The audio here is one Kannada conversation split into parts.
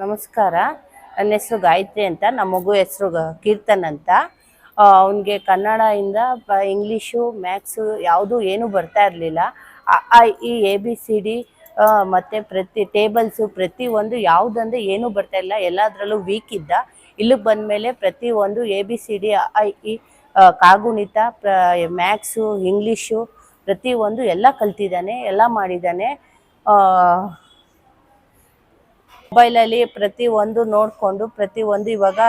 ನಮಸ್ಕಾರ. ನನ್ನ ಹೆಸರು ಗಾಯತ್ರಿ ಅಂತ, ನಮ್ಮ ಮಗು ಹೆಸರು ಕೀರ್ತನ್ ಅಂತ. ಅವನಿಗೆ ಕನ್ನಡದಿಂದ ಇಂಗ್ಲೀಷು ಮ್ಯಾಥ್ಸು ಯಾವುದು ಏನೂ ಬರ್ತಾ ಇರಲಿಲ್ಲ. ಈ ಎ, ಬಿ, ಸಿ, ಡಿ ಮತ್ತು ಪ್ರತಿ ಟೇಬಲ್ಸು ಪ್ರತಿಯೊಂದು ಯಾವುದಂದ್ರೆ ಏನೂ ಬರ್ತಾ ಇಲ್ಲ ಎಲ್ಲದರಲ್ಲೂ ವೀಕ್ ಇದ್ದ. ಇಲ್ಲಿಗೆ ಬಂದಮೇಲೆ ಪ್ರತಿಯೊಂದು ಎ, ಬಿ, ಸಿ, ಡಿ ಈ ಕಾಗುಣಿತ ಪ್ರ ಮ್ಯಾಥ್ಸು ಇಂಗ್ಲೀಷು ಪ್ರತಿಯೊಂದು ಎಲ್ಲ ಕಲ್ತಿದ್ದಾನೆ, ಎಲ್ಲ ಮಾಡಿದ್ದಾನೆ. ಮೊಬೈಲಲ್ಲಿ ಪ್ರತಿ ಒಂದು ನೋಡಿಕೊಂಡು, ಪ್ರತಿ ಒಂದು ಇವಾಗ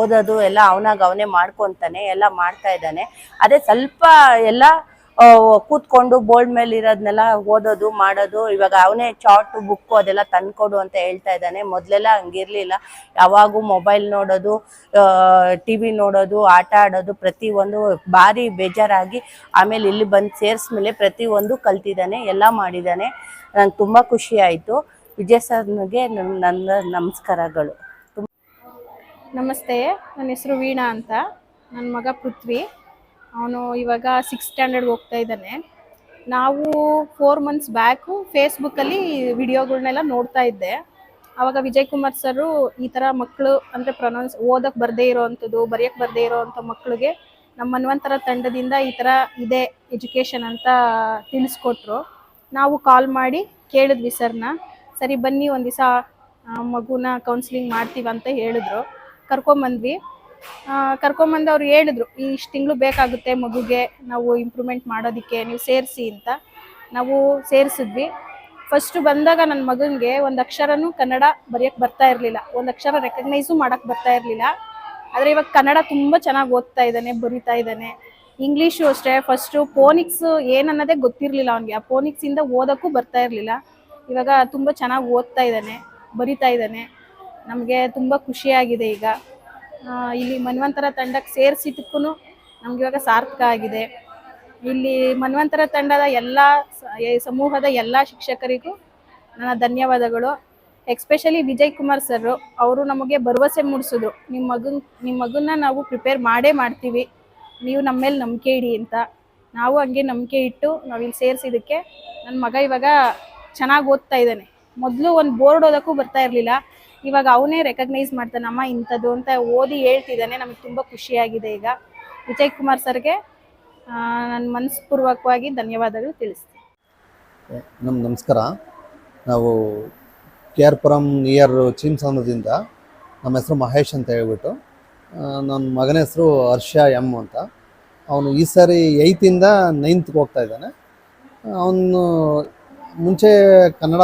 ಓದೋದು ಎಲ್ಲ ಅವನಾಗ ಅವನೇ ಮಾಡ್ಕೊತಾನೆ, ಎಲ್ಲ ಮಾಡ್ತಾ ಇದ್ದಾನೆ. ಅದೇ ಸ್ವಲ್ಪ ಎಲ್ಲ ಕೂತ್ಕೊಂಡು ಬೋರ್ಡ್ ಮೇಲೆ ಇರೋದನ್ನೆಲ್ಲ ಓದೋದು, ಮಾಡೋದು, ಇವಾಗ ಅವನೇ ಚಾರ್ಟ್, ಬುಕ್ಕು ಅದೆಲ್ಲ ತಂದ್ಕೊಡು ಅಂತ ಹೇಳ್ತಾ ಇದ್ದಾನೆ. ಮೊದಲೆಲ್ಲ ಹಂಗಿರ್ಲಿಲ್ಲ. ಯಾವಾಗೂ ಮೊಬೈಲ್ ನೋಡೋದು ಟಿ ವಿ ನೋಡೋದು, ಆಟ ಆಡೋದು, ಪ್ರತಿ ಒಂದು ಭಾರಿ ಬೇಜಾರಾಗಿ ಆಮೇಲೆ ಇಲ್ಲಿ ಬಂದು ಸೇರಿಸ್ಮೇಲೆ ಒಂದು ಕಲ್ತಿದ್ದಾನೆ, ಎಲ್ಲ ಮಾಡಿದ್ದಾನೆ. ನಂಗೆ ತುಂಬ ಖುಷಿ ಆಯಿತು. ವಿಜಯ್ ಸರ್ಗೆ ನನ್ನ ನನ್ನ ನಮಸ್ಕಾರಗಳು ನಮಸ್ತೆ, ನನ್ನ ಹೆಸರು ವೀಣಾ ಅಂತ. ನನ್ನ ಮಗ ಪೃಥ್ವಿ. ಅವನು ಇವಾಗ ಸಿಕ್ಸ್ ಸ್ಟ್ಯಾಂಡರ್ಡ್ ಹೋಗ್ತಾ ಇದ್ದಾನೆ. ನಾವು ಫೋರ್ ಮಂತ್ಸ್ ಬ್ಯಾಕು ಫೇಸ್ಬುಕ್ಕಲ್ಲಿ ವಿಡಿಯೋಗಳನ್ನೆಲ್ಲ ನೋಡ್ತಾ ಇದ್ದೆ. ಆವಾಗ ವಿಜಯ್ ಕುಮಾರ್ ಸರು ಈ ಥರ ಮಕ್ಕಳು ಅಂದರೆ ಪ್ರೊನೌನ್ಸ್ ಓದಕ್ಕೆ ಬರದೇ ಇರೋವಂಥದ್ದು ಬರೆಯಕ್ಕೆ ಬರದೇ ಇರೋವಂಥ ಮಕ್ಕಳಿಗೆ ನಮ್ಮ ಮನ್ವಂತರ ತಂಡದಿಂದ ಈ ಥರ ಇದೆ ಎಜುಕೇಷನ್ ಅಂತ ತಿಳಿಸ್ಕೊಟ್ರು. ನಾವು ಕಾಲ್ ಮಾಡಿ ಕೇಳಿದ್ವಿ ಸರ್ನ. ಸರಿ ಬನ್ನಿ, ಒಂದು ದಿವಸ ಮಗುನ ಕೌನ್ಸಿಲಿಂಗ್ ಮಾಡ್ತೀವಿ ಅಂತ ಹೇಳಿದ್ರು. ಕರ್ಕೊಂಬಂದ್ವಿ. ಕರ್ಕೊಂಬಂದು ಅವ್ರು ಹೇಳಿದ್ರು, ಇಷ್ಟು ತಿಂಗಳು ಬೇಕಾಗುತ್ತೆ ಮಗುಗೆ, ನಾವು ಇಂಪ್ರೂವ್ಮೆಂಟ್ ಮಾಡೋದಕ್ಕೆ, ನೀವು ಸೇರಿಸಿ ಅಂತ. ನಾವು ಸೇರಿಸಿದ್ವಿ. ಫಸ್ಟ್ ಬಂದಾಗ ನನ್ನ ಮಗನಿಗೆ ಒಂದು ಅಕ್ಷರನೂ ಕನ್ನಡ ಬರೆಯೋಕ್ಕೆ ಬರ್ತಾ ಇರಲಿಲ್ಲ. ಒಂದು ಅಕ್ಷರ ರೆಕಗ್ನೈಸು ಮಾಡೋಕ್ಕೆ ಬರ್ತಾ ಇರಲಿಲ್ಲ. ಆದರೆ ಇವಾಗ ಕನ್ನಡ ತುಂಬ ಚೆನ್ನಾಗಿ ಓದ್ತಾ ಇದ್ದಾನೆ, ಬರಿತಾ ಇದ್ದಾನೆ. ಇಂಗ್ಲೀಷು ಅಷ್ಟೇ. ಫಸ್ಟು ಫೋನಿಕ್ಸ್ ಏನನ್ನೋದೇ ಗೊತ್ತಿರಲಿಲ್ಲ ಅವನಿಗೆ. ಆ ಫೋನಿಕ್ಸಿಂದ ಓದೋಕ್ಕೂ ಬರ್ತಾ ಇರಲಿಲ್ಲ. ಇವಾಗ ತುಂಬ ಚೆನ್ನಾಗಿ ಓದ್ತಾ ಇದ್ದಾನೆ, ಬರಿತಾ ಇದ್ದಾನೆ. ನಮಗೆ ತುಂಬ ಖುಷಿಯಾಗಿದೆ ಈಗ. ಇಲ್ಲಿ ಮನ್ವಂತರ ತಂಡಕ್ಕೆ ಸೇರಿಸಿದ್ದಕ್ಕೂ ನಮ್ಗೆ ಇವಾಗ ಸಾರ್ಥಕ ಆಗಿದೆ. ಇಲ್ಲಿ ಮನ್ವಂತರ ತಂಡದ ಎಲ್ಲ ಸಮೂಹದ ಎಲ್ಲ ಶಿಕ್ಷಕರಿಗೂ ನನ್ನ ಧನ್ಯವಾದಗಳು. ಎಕ್ಸ್ಪೆಷಲಿ ವಿಜಯ್ ಕುಮಾರ್ ಸರ್ ಅವರು ನಮಗೆ ಭರವಸೆ ಮೂಡಿಸಿದ್ರು. ನಿಮ್ಮ ಮಗನ್ ನಿಮ್ಮ ಮಗನ್ನ ನಾವು ಪ್ರಿಪೇರ್ ಮಾಡೇ ಮಾಡ್ತೀವಿ. ನೀವು ನಮ್ಮ ಮೇಲೆ ನಂಬಿಕೆ ಇಡಿ ಅಂತ. ನಾವು ಹಂಗೆ ನಂಬಿಕೆ ಇಟ್ಟು ನಾವು ಇಲ್ಲಿ ಸೇರಿಸಿದ್ದಕ್ಕೆ ನನ್ನ ಮಗ ಇವಾಗ ಚೆನ್ನಾಗಿ ಓದ್ತಾ ಇದ್ದಾನೆ. ಮೊದಲು ಒಂದು ಬೋರ್ಡ್ ಓದೋಕ್ಕೂ ಬರ್ತಾ ಇರಲಿಲ್ಲ. ಇವಾಗ ಅವನೇ ರೆಕಗ್ನೈಸ್ ಮಾಡ್ತಾನಮ್ಮ ಇಂಥದ್ದು ಅಂತ ಓದಿ ಹೇಳ್ತಿದ್ದಾನೆ. ನಮಗೆ ತುಂಬ ಖುಷಿಯಾಗಿದೆ ಈಗ. ವಿಜಯ್ ಕುಮಾರ್ ಸರ್ಗೆ ನನ್ನ ಮನಸ್ಪೂರ್ವಕವಾಗಿ ಧನ್ಯವಾದಗಳು ತಿಳಿಸ್ತೀನಿ. ನಮ್ಮ ನಮಸ್ಕಾರ. ನಾವು ಕೆ ಆರ್ ಪುರಂ ನಿಯರ್ ಚೀಮ್ಸಾನದಿಂದ ನಮ್ಮ ಹೆಸರು ಮಹೇಶ್ ಅಂತ ಹೇಳ್ಬಿಟ್ಟು ನನ್ನ ಮಗನ ಹೆಸರು ಹರ್ಷ ಎಂ ಅಂತ. ಅವನು ಈ ಸಾರಿ ಏಯ್ತಿಂದ ನೈನ್ತ್ಗೆ ಹೋಗ್ತಾ ಇದ್ದಾನೆ. ಅವನು ಮುಂಚೆ ಕನ್ನಡ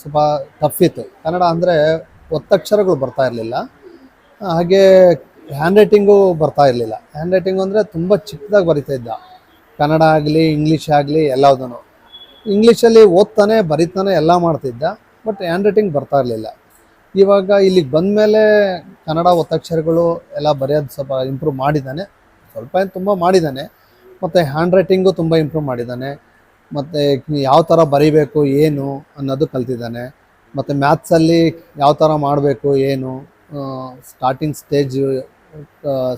ಸ್ವಲ್ಪ ತಪ್ಪಿತ್ತು ಕನ್ನಡ ಅಂದರೆ ಒತ್ತಕ್ಷರಗಳು ಬರ್ತಾ ಇರಲಿಲ್ಲ. ಹಾಗೆ ಹ್ಯಾಂಡ್ ರೈಟಿಂಗು ಬರ್ತಾ ಇರಲಿಲ್ಲ. ಹ್ಯಾಂಡ್ ರೈಟಿಂಗು ಅಂದರೆ ತುಂಬ ಚಿಕ್ಕದಾಗಿ ಬರಿತಾ ಇದ್ದ. ಕನ್ನಡ ಆಗಲಿ ಇಂಗ್ಲೀಷ್ ಆಗಲಿ ಎಲ್ಲದೂ ಇಂಗ್ಲೀಷಲ್ಲಿ ಓದ್ತಾನೆ, ಬರಿತಾನೆ ಎಲ್ಲ ಮಾಡ್ತಿದ್ದ. ಬಟ್ ಹ್ಯಾಂಡ್ ರೈಟಿಂಗ್ ಬರ್ತಾ ಇರಲಿಲ್ಲ. ಇವಾಗ ಇಲ್ಲಿಗೆ ಬಂದಮೇಲೆ ಕನ್ನಡ ಒತ್ತಕ್ಷರಗಳು ಎಲ್ಲ ಬರೆಯೋದು ಸ್ವಲ್ಪ ಇಂಪ್ರೂವ್ ಮಾಡಿದ್ದಾನೆ. ಸ್ವಲ್ಪ ಏನು ತುಂಬ ಮಾಡಿದ್ದಾನೆ. ಮತ್ತು ಹ್ಯಾಂಡ್ ರೈಟಿಂಗು ತುಂಬ ಇಂಪ್ರೂವ್ ಮಾಡಿದ್ದಾನೆ. ಮತ್ತು ಯಾವ ಥರ ಬರೀಬೇಕು, ಏನು ಅನ್ನೋದು ಕಲ್ತಿದ್ದಾನೆ. ಮತ್ತು ಮ್ಯಾಥ್ಸಲ್ಲಿ ಯಾವ ಥರ ಮಾಡಬೇಕು, ಏನು ಸ್ಟಾರ್ಟಿಂಗ್ ಸ್ಟೇಜ್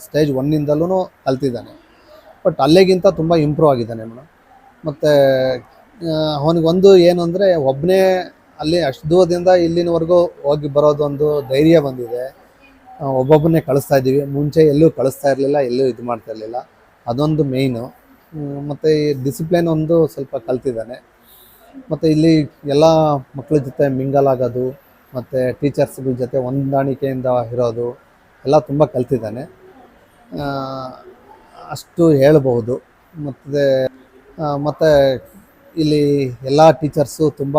ಸ್ಟೇಜ್ ಒನ್ನಿಂದಲೂ ಕಲ್ತಿದ್ದಾನೆ. ಬಟ್ ಅಲ್ಲಿಗಿಂತ ತುಂಬ ಇಂಪ್ರೂವ್ ಆಗಿದ್ದಾನೆ ಮೇಡಮ್ ಮತ್ತು ಅವನಿಗೊಂದು ಏನು ಅಂದರೆ ಒಬ್ಬನೇ ಅಲ್ಲಿ ಅಷ್ಟು ದೂರದಿಂದ ಇಲ್ಲಿನವರೆಗೂ ಹೋಗಿ ಬರೋದೊಂದು ಧೈರ್ಯ ಬಂದಿದೆ. ಒಬ್ಬೊಬ್ಬನೇ ಕಳಿಸ್ತಾ ಇದ್ದೀವಿ. ಮುಂಚೆ ಎಲ್ಲೂ ಕಳಿಸ್ತಾ ಇರಲಿಲ್ಲ, ಎಲ್ಲೂ ಇದು ಮಾಡ್ತಾ ಇರಲಿಲ್ಲ. ಅದೊಂದು ಮೇಯ್ನು ಮತ್ತು ಈ ಡಿಸಿಪ್ಲಿನ್ ಒಂದು ಸ್ವಲ್ಪ ಕಲ್ತಿದ್ದಾನೆ. ಮತ್ತು ಇಲ್ಲಿ ಎಲ್ಲ ಮಕ್ಕಳ ಜೊತೆ ಮಿಂಗಲ್ ಆಗೋದು, ಮತ್ತು ಟೀಚರ್ಸ್ಗಳ ಜೊತೆ ಹೊಂದಾಣಿಕೆಯಿಂದ ಇರೋದು ಎಲ್ಲ ತುಂಬ ಕಲ್ತಿದ್ದಾನೆ. ಅಷ್ಟು ಹೇಳಬಹುದು. ಮತ್ತು ಮತ್ತು ಇಲ್ಲಿ ಎಲ್ಲ ಟೀಚರ್ಸು ತುಂಬ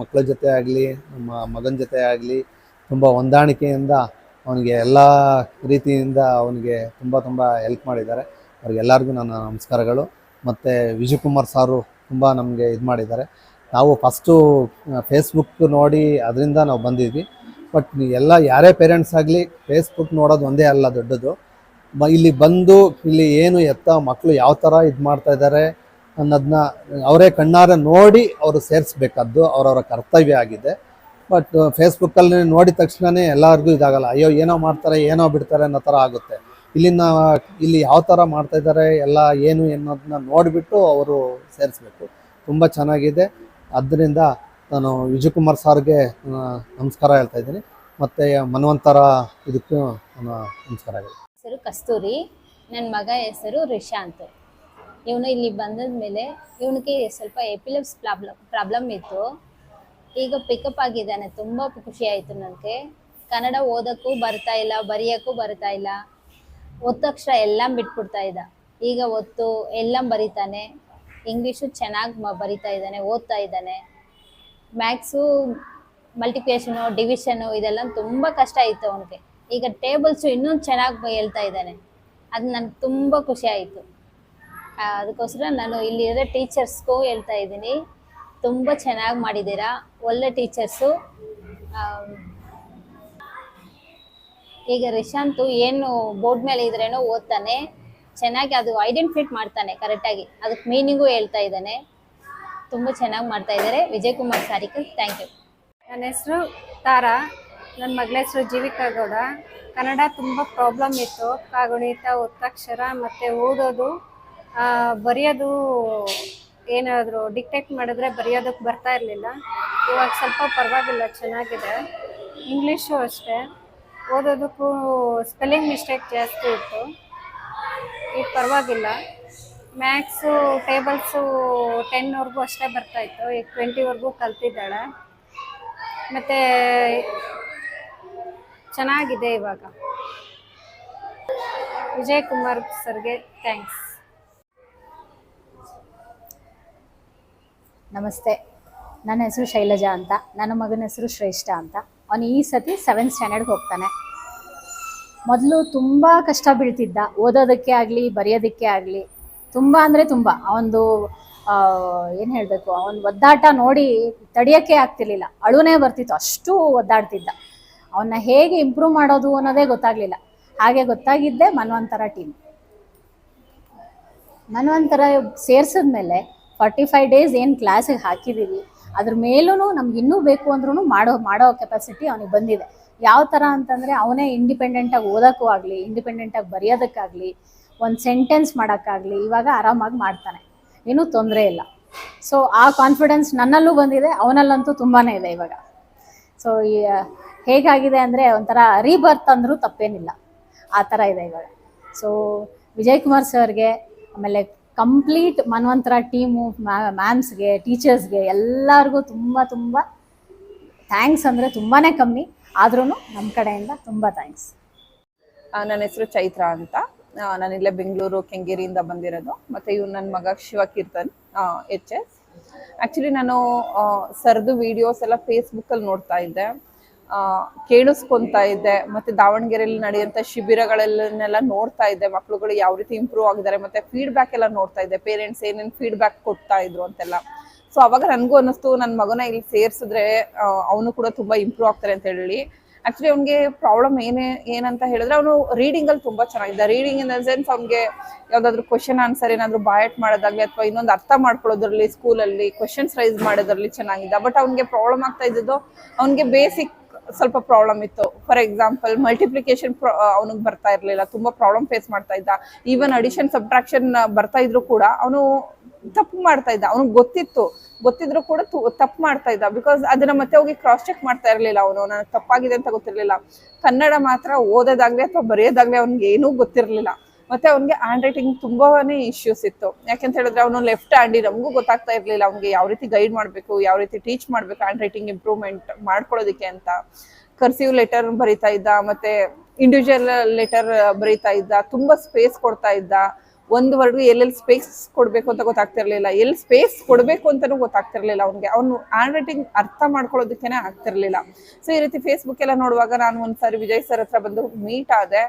ಮಕ್ಕಳ ಜೊತೆ ಆಗಲಿ, ನಮ್ಮ ಮಗನ ಜೊತೆ ಆಗಲಿ ತುಂಬ ಹೊಂದಾಣಿಕೆಯಿಂದ ಅವನಿಗೆ ಎಲ್ಲ ರೀತಿಯಿಂದ ಅವನಿಗೆ ತುಂಬ ತುಂಬ ಹೆಲ್ಪ್ ಮಾಡಿದ್ದಾರೆ. ಅವ್ರಿಗೆಲ್ಲರಿಗೂ ನನ್ನ ನಮಸ್ಕಾರಗಳು. ಮತ್ತು ವಿಜಯಕುಮಾರ್ ಸಾರು ತುಂಬ ನಮಗೆ ಇದು ಮಾಡಿದ್ದಾರೆ. ನಾವು ಫಸ್ಟು ಫೇಸ್ಬುಕ್ ನೋಡಿ ಅದರಿಂದ ನಾವು ಬಂದಿದ್ವಿ. ಬಟ್ ಎಲ್ಲ ಯಾರೇ ಪೇರೆಂಟ್ಸ್ ಆಗಲಿ ಫೇಸ್ಬುಕ್ ನೋಡೋದು ಒಂದೇ ಅಲ್ಲ ದೊಡ್ಡದು. ಮ, ಇಲ್ಲಿ ಬಂದು ಇಲ್ಲಿ ಏನು ಎತ್ತ ಮಕ್ಕಳು ಯಾವ ಥರ ಇದು ಮಾಡ್ತಾ ಇದ್ದಾರೆ ಅನ್ನೋದನ್ನ ಅವರೇ ಕಣ್ಣಾರೆ ನೋಡಿ ಅವರು ಸೇರಿಸ್ಬೇಕಾದ್ದು, ಅವರವರ ಕರ್ತವ್ಯ ಆಗಿದೆ. ಬಟ್ ಫೇಸ್ಬುಕ್ಕಲ್ಲಿ ನೋಡಿದ ತಕ್ಷಣವೇ ಎಲ್ಲರಿಗೂ ಇದಾಗಲ್ಲ. ಅಯ್ಯೋ, ಏನೋ ಮಾಡ್ತಾರೆ, ಏನೋ ಬಿಡ್ತಾರೆ ಅನ್ನೋ ಥರ ಆಗುತ್ತೆ. ಇಲ್ಲಿನ, ಇಲ್ಲಿ ಯಾವ ಥರ ಮಾಡ್ತಾ ಇದ್ದಾರೆ, ಎಲ್ಲ ಏನು ಅನ್ನೋದನ್ನ ನೋಡಿಬಿಟ್ಟು ಅವರು ಸೇರಿಸ್ಬೇಕು. ತುಂಬ ಚೆನ್ನಾಗಿದೆ. ಆದ್ದರಿಂದ ನಾನು ವಿಜಯಕುಮಾರ್ ಸಾರ್ಗೆ ನಮಸ್ಕಾರ ಹೇಳ್ತಾ ಇದ್ದೀನಿ. ಮತ್ತು ಮನ್ವಂತರ ಇದಕ್ಕೂ ನಮಸ್ಕಾರ ಹೆಸರು ಕಸ್ತೂರಿ. ನನ್ನ ಮಗ ಹೆಸರು ರಿಶಾಂತ್ ಇವನು ಇಲ್ಲಿ ಬಂದದ ಮೇಲೆ ಇವನಿಗೆ ಸ್ವಲ್ಪ ಎಪಿಲೆಪ್ಸ್ ಪ್ರಾಬ್ಲಮ್ ಪ್ರಾಬ್ಲಮ್ ಇತ್ತು. ಈಗ ಪಿಕಪ್ ಆಗಿದ್ದಾನೆ. ತುಂಬ ಖುಷಿ ಆಯಿತು ನನಗೆ. ಕನ್ನಡ ಓದೋಕ್ಕೂ ಬರ್ತಾ ಇಲ್ಲ, ಬರೆಯೋಕ್ಕೂ ಬರ್ತಾ ಇಲ್ಲ. ಒತ್ತಕ್ಷರ ಎಲ್ಲ ಬಿಟ್ಬಿಡ್ತಾ ಇದ್ದ. ಈಗ ಒತ್ತು ಎಲ್ಲ ಬರಿತಾನೆ. ಇಂಗ್ಲೀಷು ಚೆನ್ನಾಗಿ ಬರಿತಾ ಇದ್ದಾನೆ, ಓದ್ತಾ ಇದ್ದಾನೆ. ಮ್ಯಾಥ್ಸು ಮಲ್ಟಿಪ್ಲಿಕೇಶನು ಡಿವಿಷನು ಇದೆಲ್ಲ ತುಂಬ ಕಷ್ಟ ಇತ್ತು ಅವನಿಗೆ. ಈಗ ಟೇಬಲ್ಸು ಇನ್ನೂ ಚೆನ್ನಾಗಿ ಹೇಳ್ತಾ ಇದ್ದಾನೆ. ಅದು ನನಗೆ ತುಂಬ ಖುಷಿ ಆಯಿತು. ಅದಕ್ಕೋಸ್ಕರ ನಾನು ಇಲ್ಲಿರೋ ಟೀಚರ್ಸ್ಗೂ ಹೇಳ್ತಾ ಇದ್ದೀನಿ. ತುಂಬ ಚೆನ್ನಾಗಿ ಮಾಡಿದ್ದೀರಾ. ಒಳ್ಳೆ ಟೀಚರ್ಸು ಈಗ ರಿಶಾಂತು ಏನು ಬೋರ್ಡ್ ಮೇಲೆ ಇದ್ರೇನೋ ಓದ್ತಾನೆ, ಚೆನ್ನಾಗಿ ಅದು ಐಡೆಂಟಿಫೈಟ್ ಮಾಡ್ತಾನೆ ಕರೆಕ್ಟಾಗಿ ಅದಕ್ಕೆ ಮೀನಿಂಗು ಹೇಳ್ತಾ ಇದ್ದಾನೆ. ತುಂಬ ಚೆನ್ನಾಗಿ ಮಾಡ್ತಾ ಇದ್ದಾರೆ. ವಿಜಯ್ ಕುಮಾರ್ ಸಾರಿಕ್ ಥ್ಯಾಂಕ್ ಯು ನನ್ನ ಹೆಸರು ತಾರಾ. ನನ್ನ ಮಗಳ ಹೆಸರು ಜೀವಿಕಾ ಗೌಡ. ಕನ್ನಡ ತುಂಬ ಪ್ರಾಬ್ಲಮ್ ಇತ್ತು. ಕಾಗುಣಿತ, ಒತ್ತಕ್ಷರ ಮತ್ತು ಓದೋದು ಬರೆಯೋದು ಏನಾದರೂ ಡಿಕ್ಟೇಟ್ ಮಾಡಿದ್ರೆ ಬರೆಯೋದಕ್ಕೆ ಬರ್ತಾ ಇರಲಿಲ್ಲ. ಇವಾಗ ಸ್ವಲ್ಪ ಪರವಾಗಿಲ್ಲ, ಚೆನ್ನಾಗಿದೆ. ಇಂಗ್ಲೀಷು ಅಷ್ಟೇ. ಓದೋದಕ್ಕೂ ಸ್ಪೆಲ್ಲಿಂಗ್ ಮಿಸ್ಟೇಕ್ ಜಾಸ್ತಿ ಇತ್ತು. ಈಗ ಪರವಾಗಿಲ್ಲ. ಮ್ಯಾಥ್ಸು ಟೇಬಲ್ಸು ಟೆನ್ವರೆಗೂ ಅಷ್ಟೇ ಬರ್ತಾಯಿತ್ತು ಈಗ ಟ್ವೆಂಟಿವರೆಗೂ ಕಲ್ತಿದ್ದಾಳೆ. ಮತ್ತು ಚೆನ್ನಾಗಿದೆ ಇವಾಗ. ವಿಜಯ್ ಕುಮಾರ್ ಸರ್ಗೆ ಥ್ಯಾಂಕ್ಸ್ ನಮಸ್ತೆ. ನನ್ನ ಹೆಸರು ಶೈಲಜಾ ಅಂತ. ನನ್ನ ಮಗನ ಹೆಸರು ಶ್ರೇಷ್ಠ ಅಂತ. ಅವನು ಈ ಸತಿ ಸೆವೆಂತ್ ಸ್ಟ್ಯಾಂಡರ್ಡ್ಗೆ ಹೋಗ್ತಾನೆ. ಮೊದಲು ತುಂಬ ಕಷ್ಟ ಬೀಳ್ತಿದ್ದ. ಓದೋದಕ್ಕೆ ಆಗಲಿ, ಬರೆಯೋದಕ್ಕೆ ಆಗಲಿ, ತುಂಬ ಅಂದರೆ ತುಂಬ. ಅವನದು ಏನು ಹೇಳಬೇಕು, ಅವನ ಒದ್ದಾಟ ನೋಡಿ ತಡೆಯೋಕ್ಕೆ ಆಗ್ತಿರ್ಲಿಲ್ಲ. ಅಳುನೇ ಬರ್ತಿತ್ತು, ಅಷ್ಟು ಒದ್ದಾಡ್ತಿದ್ದ. ಅವನ್ನ ಹೇಗೆ ಇಂಪ್ರೂವ್ ಮಾಡೋದು ಅನ್ನೋದೇ ಗೊತ್ತಾಗಲಿಲ್ಲ. ಹಾಗೆ ಗೊತ್ತಾಗಿದ್ದೆ ಮನ್ವಂತರ ಟೀಮ್ ಮನ್ವಂತರ ಸೇರಿಸಿದ್ಮೇಲೆ ಫಾರ್ಟಿ ಫೈವ್ ಡೇಸ್ ಏನು ಕ್ಲಾಸಿಗೆ ಹಾಕಿದ್ದೀವಿ ಅದ್ರ ಮೇಲೂ ನಮ್ಗೆ ಇನ್ನೂ ಬೇಕು ಅಂದ್ರೂ ಮಾಡೋ ಮಾಡೋ ಕೆಪಾಸಿಟಿ ಅವನಿಗೆ ಬಂದಿದೆ. ಯಾವ ಥರ ಅಂತಂದರೆ ಅವನೇ ಇಂಡಿಪೆಂಡೆಂಟಾಗಿ ಓದೋಕ್ಕೂ ಆಗಲಿ ಇಂಡಿಪೆಂಡೆಂಟಾಗಿ ಬರೆಯೋದಕ್ಕಾಗಲಿ, ಒಂದು ಸೆಂಟೆನ್ಸ್ ಮಾಡೋಕ್ಕಾಗಲಿ, ಇವಾಗ ಆರಾಮಾಗಿ ಮಾಡ್ತಾನೆ. ಏನೂ ತೊಂದರೆ ಇಲ್ಲ. ಸೊ ಆ ಕಾನ್ಫಿಡೆನ್ಸ್ ನನ್ನಲ್ಲೂ ಬಂದಿದೆ, ಅವನಲ್ಲಂತೂ ತುಂಬಾ ಇದೆ ಇವಾಗ. ಸೊ ಹೇಗಾಗಿದೆ ಅಂದರೆ ಒಂಥರ ರೀಬರ್ತ್ ಅಂದರೂ ತಪ್ಪೇನಿಲ್ಲ. ಆ ಥರ ಇದೆ ಇವಾಗ. ಸೊ ವಿಜಯ್ ಕುಮಾರ್ ಸರ್ಗೆ ಆಮೇಲೆ ಕಂಪ್ಲೀಟ್ ಮನ್ವಂತರ ಟೀಮು ಮ್ಯಾಮ್ಸ್ಗೆ ಟೀಚರ್ಸ್ಗೆ ಎಲ್ಲರಿಗೂ ತುಂಬ ತುಂಬ ಥ್ಯಾಂಕ್ಸ್ ಅಂದರೆ ತುಂಬಾ ಕಮ್ಮಿ. ಆದ್ರೂ ನಮ್ಮ ಕಡೆಯಿಂದ ತುಂಬ ಥ್ಯಾಂಕ್ಸ್ ನನ್ನ ಹೆಸರು ಚೈತ್ರ ಅಂತ. ನಾನಿಲ್ಲೇ ಬೆಂಗಳೂರು, ಕೆಂಗೇರಿಯಿಂದ ಬಂದಿರೋದು. ಮತ್ತೆ ಇವ್ರು ನನ್ನ ಮಗ ಶಿವಕೀರ್ತನ್ ಎಚ್ ಎಸ್ ಆ್ಯಕ್ಚುಲಿ ನಾನು ಸರ್ದು ವಿಡಿಯೋಸ್ ಎಲ್ಲ ಫೇಸ್ಬುಕ್ಕಲ್ಲಿ ನೋಡ್ತಾ ಇದ್ದೆ. ಕೇಳಿಸ್ಕೊಂತಾ ಇದ್ದೆ. ಮತ್ತೆ ದಾವಣಗೆರೆಯಲ್ಲಿ ನಡೆಯುವಂತ ಶಿಬಿರಗಳನ್ನೆಲ್ಲ ನೋಡ್ತಾ ಇದ್ದೆ. ಮಕ್ಕಳುಗಳು ಯಾವ ರೀತಿ ಇಂಪ್ರೂವ್ ಆಗಿದ್ದಾರೆ, ಮತ್ತೆ ಫೀಡ್ಬ್ಯಾಕ್ ಎಲ್ಲ ನೋಡ್ತಾ ಇದ್ದೆ. ಪೇರೆಂಟ್ಸ್ ಏನೇನು ಫೀಡ್ಬ್ಯಾಕ್ ಕೊಡ್ತಾ ಇದ್ರು ಅಂತೆಲ್ಲ. ಸೊ ಅವಾಗ ನನಗೂ ಅನ್ನಿಸ್ತು ನನ್ನ ಮಗನ ಇಲ್ಲಿ ಸೇರಿಸಿದ್ರೆ ಅವನು ಕೂಡ ತುಂಬಾ ಇಂಪ್ರೂವ್ ಆಗ್ತಾರೆ ಅಂತ ಹೇಳಿ. ಆಕ್ಚುಲಿ ಅವ್ನಿಗೆ ಪ್ರಾಬ್ಲಮ್ ಏನೇ, ಏನಂತ ಹೇಳಿದ್ರೆ ಅವನು ರೀಡಿಂಗ್ ಅಲ್ಲಿ ತುಂಬಾ ಚೆನ್ನಾಗಿದೆ ರೀಡಿಂಗ್ ಇನ್ ದ ಸೆನ್ಸ್ ಅವ್ನಿಗೆ ಯಾವ್ದಾದ್ರು ಕ್ವಶನ್ ಆನ್ಸರ್ ಏನಾದ್ರು ಬಾಯಟ್ ಮಾಡೋದಾಗ್ಲಿ ಅಥವಾ ಇನ್ನೊಂದು ಅರ್ಥ ಮಾಡ್ಕೊಳ್ಳೋದ್ರಲ್ಲಿ ಸ್ಕೂಲಲ್ಲಿ ಕ್ವಶನ್ಸ್ ರೈಸ್ ಮಾಡೋದ್ರಲ್ಲಿ ಚೆನ್ನಾಗಿದೆ ಬಟ್ ಅವ್ನಿಗೆ ಪ್ರಾಬ್ಲಮ್ ಆಗ್ತಾ ಇದ್ದದ್ದು, ಅವ್ನಿಗೆ ಬೇಸಿಕ್ ಸ್ವಲ್ಪ ಪ್ರಾಬ್ಲಮ್ ಇತ್ತು. ಫಾರ್ ಎಕ್ಸಾಂಪಲ್ ಮಲ್ಟಿಪ್ಲಿಕೇಶನ್ ಅವನಿಗೆ ಬರ್ತಾ ಇರಲಿಲ್ಲ, ತುಂಬಾ ಪ್ರಾಬ್ಲಮ್ ಫೇಸ್ ಮಾಡ್ತಾ ಇದ್ದ. ಈವನ್ ಅಡಿಷನ್ ಸಬ್ಟ್ರಾಕ್ಷನ್ ಬರ್ತಾ ಇದ್ರು ಕೂಡ ಅವನು ತಪ್ಪು ಮಾಡ್ತಾ ಇದ್ದ. ಅವನಿಗೆ ಗೊತ್ತಿತ್ತು. ಗೊತ್ತಿದ್ರು ಕೂಡ ತಪ್ಪು ಮಾಡ್ತಾ ಇದ್ದ. ಬಿಕಾಸ್ ಅದನ್ನ ಮತ್ತೆ ಹೋಗಿ ಕ್ರಾಸ್ ಚೆಕ್ ಮಾಡ್ತಾ ಇರಲಿಲ್ಲ ಅವನು. ನನಗೆ ತಪ್ಪಾಗಿದೆ ಅಂತ ಗೊತ್ತಿರಲಿಲ್ಲ. ಕನ್ನಡ ಮಾತ್ರ ಓದೋದಾಗ್ಲಿ ಅಥವಾ ಬರೆಯೋದಾಗ್ಲಿ ಅವನಿಗೆ ಏನೂ ಗೊತ್ತಿರ್ಲಿಲ್ಲ. ಮತ್ತೆ ಅವ್ನಿಗೆ ಹ್ಯಾಂಡ್ ರೈಟಿಂಗ್ ತುಂಬಾನೇ ಇಶ್ಯೂಸ್ ಇತ್ತು. ಯಾಕೆಂತ ಹೇಳಿದ್ರೆ ಅವನು ಲೆಫ್ಟ್ ಹ್ಯಾಂಡಿ ನಮಗೂ ಗೊತ್ತಾಗ್ತಾ ಇರಲಿಲ್ಲ ಅವ್ನಿಗೆ ಯಾವ ರೀತಿ ಗೈಡ್ ಮಾಡಬೇಕು, ಯಾವ ರೀತಿ ಟೀಚ್ ಮಾಡ್ಬೇಕು ಹ್ಯಾಂಡ್ ರೈಟಿಂಗ್ ಇಂಪ್ರೂವ್ಮೆಂಟ್ ಮಾಡ್ಕೊಳ್ಳೋದಕ್ಕೆ ಅಂತ. ಕರ್ಸಿವ್ ಲೆಟರ್ ಬರಿತಾ ಇದ್ದ, ಮತ್ತೆ ಇಂಡಿವಿಜುವಲ್ ಲೆಟರ್ ಬರಿತಾ ಇದ್ದ, ತುಂಬಾ ಸ್ಪೇಸ್ ಕೊಡ್ತಾ ಇದ್ದ. ಒಂದು ವರ್ಡ್ಗೂ ಎಲ್ಲೆಲ್ಲಿ ಸ್ಪೇಸ್ ಕೊಡಬೇಕು ಅಂತ ಗೊತ್ತಾಗ್ತಿರಲಿಲ್ಲ. ಎಲ್ಲಿ ಸ್ಪೇಸ್ ಕೊಡಬೇಕು ಅಂತಲೂ ಗೊತ್ತಾಗ್ತಿರಲಿಲ್ಲ ಅವ್ನಿಗೆ. ಅವ್ನು ಹ್ಯಾಂಡ್ ರೈಟಿಂಗ್ ಅರ್ಥ ಮಾಡ್ಕೊಳ್ಳೋದಕ್ಕೇನೆ ಆಗ್ತಿರ್ಲಿಲ್ಲ. ಸೊ ಈ ರೀತಿ ಫೇಸ್ಬುಕ್ ಎಲ್ಲ ನೋಡುವಾಗ ನಾನು ಒಂದ್ಸಾರಿ ವಿಜಯ್ ಸರ್ ಹತ್ರ ಬಂದು ಮೀಟ್ ಆದೆ.